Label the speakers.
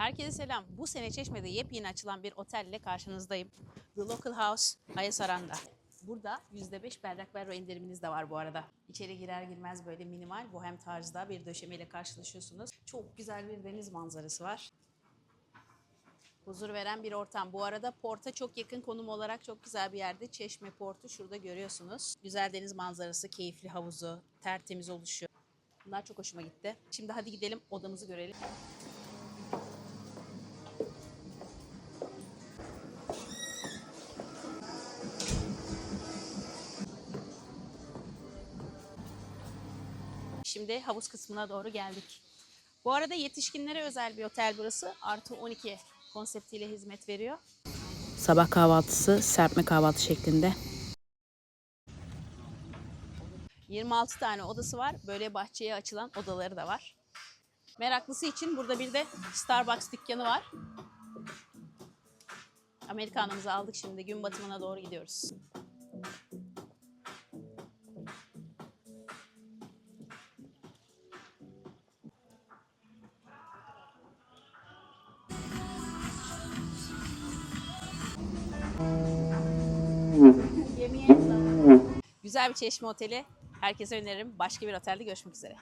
Speaker 1: Herkese selam. Bu sene Çeşme'de yepyeni açılan bir otelle karşınızdayım. The Local House Ayasaran'da. Burada %5 berrak berro indiriminiz de var bu arada. İçeri girer girmez böyle minimal bohem tarzda bir döşemeyle karşılaşıyorsunuz. Çok güzel bir deniz manzarası var. Huzur veren bir ortam. Bu arada porta çok yakın konum olarak çok güzel bir yerde. Çeşme Portu şurada görüyorsunuz. Güzel deniz manzarası, keyifli havuzu, tertemiz oluşu. Bunlar çok hoşuma gitti. Şimdi hadi gidelim odamızı görelim. Şimdi havuz kısmına doğru geldik. Bu arada yetişkinlere özel bir otel burası. Artı 12 konseptiyle hizmet veriyor. Sabah kahvaltısı serpme kahvaltı şeklinde. 26 tane odası var. Böyle bahçeye açılan odaları da var. Meraklısı için burada bir de Starbucks dükkanı var. Amerikanımızı aldık şimdi. Gün batımına doğru gidiyoruz. Güzel bir çeşme oteli. Herkese öneririm. Başka bir otelde görüşmek üzere.